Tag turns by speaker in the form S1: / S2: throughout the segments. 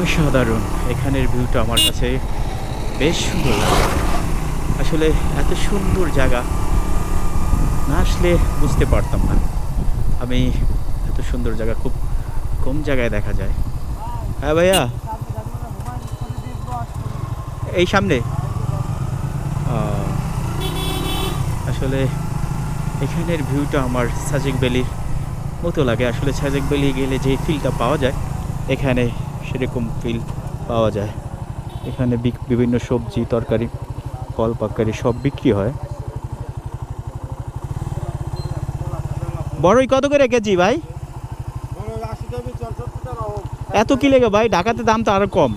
S1: অসাধারণ। এখানের ভিউটা আমার কাছে বেশ সুন্দর লাগে আসলে এত সুন্দর জায়গা, না আসলে বুঝতে পারতাম না। আমি এত সুন্দর জায়গা খুব কম জায়গায় দেখা যায়। হ্যাঁ ভাইয়া? এই সামনে? আসলে এখানের ভিউটা আমার সাজেক ভ্যালির মতো লাগে। আসলে সাজেক ভ্যালি গেলে যে ফিলটা পাওয়া যায়, এখানে সেরকম ফিল পাওয়া যায়। এখানে বিভিন্ন সবজি তরকারি ফল পাকারি সব বিক্রি হয়। বড়ই কত করে কেজি ভাই? এত কি লেগে ভাই? ঢাকাতে দাম তো আরও কম।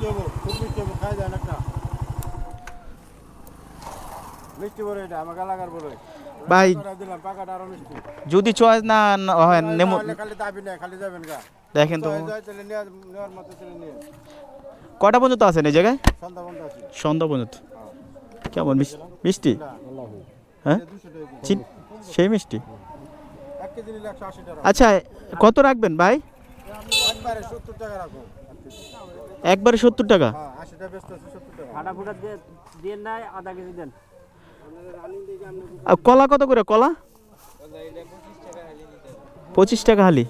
S1: ভাই যদি চয়েস না হয় নেমো
S2: খালি দাবি খালি যাবেন গা।
S1: দেখেন তো
S2: হয়
S1: কটা পর্যন্ত আছেন এই জায়গায়?
S2: সন্ধ্যা
S1: পর্যন্ত কেমন মিষ্টি? হ্যাঁ?
S2: কেজি।
S1: চিন- সেই মিষ্টি? আচ্ছা কত রাখবেন ভাই?
S2: একবারে সত্তর টাকা হ্যাঁ
S1: কলা কত করে কলা? পঁচিশ টাকা হালি।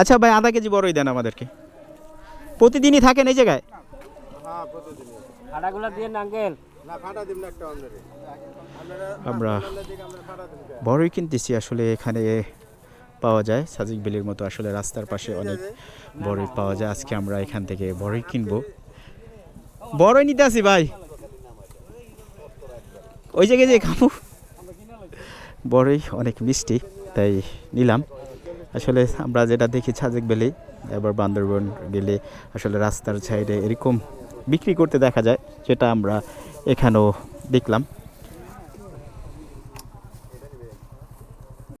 S1: আচ্ছা ভাই আধা কেজি বড়ই দেন আমাদেরকে। প্রতিদিনই থাকেন এই জায়গায়?
S2: হ্যাঁ
S1: আমরা বড়ই কিনতেছি আসলে এখানে পাওয়া যায়। সাজিক বেলির মতো আসলে রাস্তার পাশে অনেক বড়ই পাওয়া যায়। আজকে আমরা এখান থেকে বড়ই কিনবো। বড়ই নিতে আসি ভাই। ওই জায়গায় যে খাব বড়ই অনেক মিষ্টি তাই নিলাম। আসলে আমরা যেটা দেখি ছাজেক বেলি এবার বান্দরবন গেলে আসলে রাস্তার সাইডে এরকম বিক্রি করতে দেখা যায় যেটা আমরা এখানেও দেখলাম।